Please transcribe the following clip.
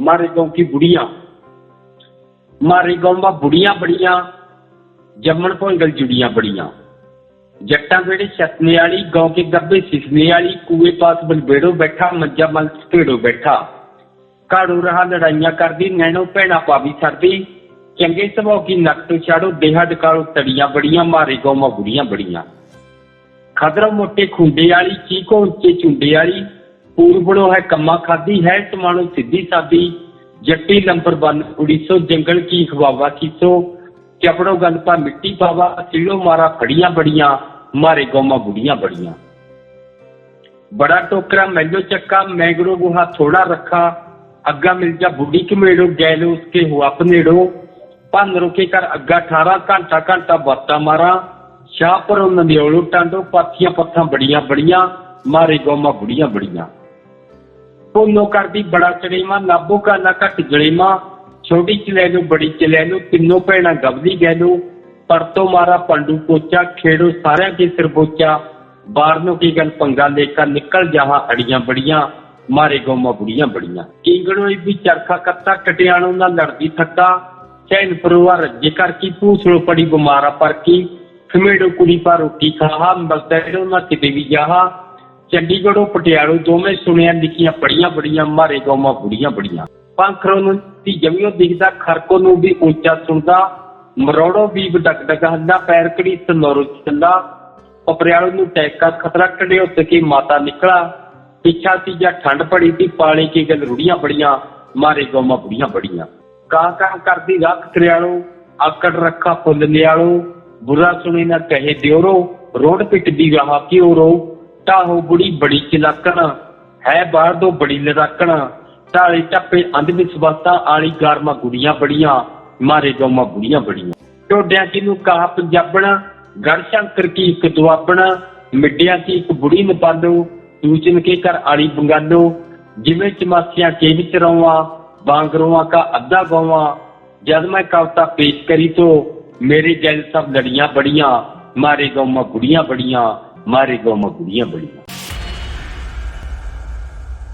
मारे गांव की बुढ़िया मारे गांव में बुढ़िया बड़िया जमन भोंगल जुड़िया बड़िया जट्टा बेड़े छतने वाली गांव के गब्बे सिसने वाली कुएं पास बलबेड़ो बैठा मंजा मल स्पेड़ो बैठा ਕਾੜੂ ਰਹਾ ਲੜਾਈਆਂ ਕਰਦੀ ਨੈਣੋ ਭੈਣਾ ਪਾਵੀ ਸਰਦੀ ਚੰਗੇ ਸੁਭਾਅ ਕੀ ਨੱਕ ਤੋਂ ਛਾੜੋ ਦੇਹਾ ਡਕਾਲੋ ਤੜੀਆਂ ਬੜੀਆਂ ਮਾਰੇ ਗੋਮਾ ਬੁੜੀਆਂ ਬੜੀਆਂ ਖਦਰੋ ਮੋਟੇ ਖੁੰਡੇ ਵਾਲੀ ਚੀਕੋ ਉੱਚੇ ਚੁੰਡੇ ਵਾਲੀ ਪੂਰਬੜੋ ਹੈ ਕੰਮਾ ਖਾਦੀ ਹੈ ਸਮਾਣੋ ਸਿੱਧੀ ਸਾਦੀ ਜੱਟੀ ਨੰਬਰ 1 ਉੜੀਸੋ ਜੰਗਲ ਕੀ ਖਵਾਵਾ ਕੀਸੋ ਚਪੜੋ ਗਲ ਪਾ ਮਿੱਟੀ ਪਾਵਾ ਸਿਲੋ ਮਾਰਾ ਫੜੀਆਂ ਬੜੀਆਂ ਮਾਰੇ ਗੋਮਾ ਬੁੜੀਆਂ ਬੜੀਆਂ बड़ा टोकरा मैलो चक्का मैगरो गुहा थोड़ा रखा अग्गा मिल जा बुढ़ी कमेड़ो गैलो उसके हुआ पनेड़ो भन रोके कर अग्गा ठारा घंटा घंटा बाता मारा शाह पर नंदियोलो टांडो पाथियां पत्थां बड़ियां बड़ियां मारे गौमा बुढ़ियां बड़ियां ਭੋਨੋ ਕਰਦੀ, ਬੜਾ ਚੜੇਮਾ ਨਾਬੋ ਕਾ ਨਾ ਘਟ ਜੜੇਮਾ ਛੋਟੀ ਚਲੇ ਨੂੰ ਬੜੀ ਚਲੇ ਨੂੰ ਤਿੰਨੋਂ ਭੈਣਾਂ ਗਵਦੀ ਗੈ ਨੂੰ ਪਰਤੋ ਮਾਰਾ ਪੰਡੂ ਕੋਚਾ ਖੇੜੋ ਸਾਰਿਆਂ ਕੇ ਸਿਰ ਬਾਰਨੋਂ ਕੀ ਗੱਲ ਪੰਗਾ ਲੇਕਾ ਨਿਕਲ ਜਾਹਾ ਅੜੀਆਂ ਬੜੀਆਂ, ਮਾਰੇ ਗੋਮਾ ਬੁੜੀਆਂ ਬੜੀਆਂ। ਕਿੰਗੜੋ ਵੀ ਚਰਖਾ ਕੱਤਾ, ਕਟਿਆਣੋਂ ਨਾਲ ਲੜਦੀ ਥੱਕਾ ਚੈਨ ਪਰਵਾ ਰੱਜੇ ਕਰ ਕੀ ਪੂਛੜੋ ਪੜੀ ਬਿਮਾਰਾ ਪਰ ਕੀ, ਖਮੇੜੋ ਕੁੜੀ ਪਾ ਰੋਟੀ ਖਾਹਾ ਮਲਤੇੜੋ ਨਾ ਕਿਤੇ ਵੀ ਜਾਹਾ ਚੰਡੀਗੜ੍ਹੋਂ ਪਟਿਆਲੋ ਦੋਵੇਂ ਸੁਣਿਆ ਲਿਖੀਆਂ ਪੜੀਆਂ ਬੜੀਆਂ ਮਾਰੇ ਗੋਮਾ ਬੁੜੀਆਂ ਬੜੀਆਂ। ਪੰਖਰੋਂ ਨੂੰ ਦੀ ਜਮੀਓ ਦਿਖਦਾ ਖਰਕੋ ਨੂੰ ਵੀ ਉੱਚਾ ਸੁਣਦਾ। ਮਰੋੜੋ ਵੀ ਡਕ ਡਕ ਹੱਲਾ ਪੈਰ ਕੜੀ ਤਨੋਰੋ ਚੱਲਾ। ਪਪਰਿਆਲੋ ਨੂੰ ਟੈਕਾ ਖਤਰਾ ਕੜਿਓ ਸਕੀ ਮਾਤਾ ਨਿਕਲਾ। ਪਿੱਛਾ ਤੀਜਾ ਠੰਡ ਪੜੀ ਤੀ ਪਾਣੀ ਕੀ ਗੱਲ ਰੁੜੀਆਂ ਬੜੀਆਂ, ਮਾਰੇ ਗੋਮਾ ਬੁੜੀਆਂ ਬੜੀਆਂ। ਕਾਂ ਕਾਂ ਕਰਦੀ ਰੱਖ ਕਰਿਆਲੋ ਆਕੜ ਰੱਖਾ ਫੁੱਲ ਨਿਆਲੋ। ਬੁਰਾ ਸੁਣੀ ਨਾ ਕਹੇ ਦਿਓਰੋ, ਰੋੜ ਪਿੱਟਦੀ ਰਹਾ ਕਿਉ ਰੋ ਢਾਹੋ ਬੁੜੀ ਬੜੀ ਚਲਾਕਣ, ਹੈ ਬਾਹਰ ਤੋਂ ਬੜੀ ਲੜਾਕਣ। ਢਾਲੇ ਟੱਪੇ ਅੰਧ ਵਿਸਵਾਸਾਂ ਆਲੀ ਗਾਰਮਾ ਗੁੜੀਆਂ ਬੜੀਆਂ, ਮਾਰੇ ਗੋਮਾ ਬੁੜੀਆਂ ਬੜੀਆਂ। ਟੋਡਿਆਂ ਕੀ ਨੂੰ ਕਹਾ ਪੰਜਾਬਣ, ਗੜ ਸ਼ੰਕਰ ਕੀ ਇੱਕ ਦੁਆਬਣ, ਮਿੱਡਿਆਂ ਕੀ ਇੱਕ ਬੁੜੀ ਨਪਾਲੋ ਸੂਚਨ ਕੇ ਕਰ ਆਲੀ ਬੰਗਾਲੋ। ਜਿਵੇਂ ਚਮਾਸੀਆਂ ਕੇ ਵਿੱਚ ਰਵਾਂ ਬਾਂਗਰੋਆਂ ਕਾ ਅੱਧਾ ਗੋਵਾਂ। ਜਦ ਮੈਂ ਕਵਤਾ ਪੇਸ਼ ਕਰੀ ਤੋ, ਮੇਰੇ ਜੈਲ ਸਭ ਲੜੀਆਂ ਬੜੀਆਂ, ਮਾਰੇ ਗੋਮਾ ਬੁੜੀਆਂ ਬੜੀਆਂ। ਮਾਰੇ ਗੋਮਾ ਬੁੜੀਆਂ ਬੜੀਆਂ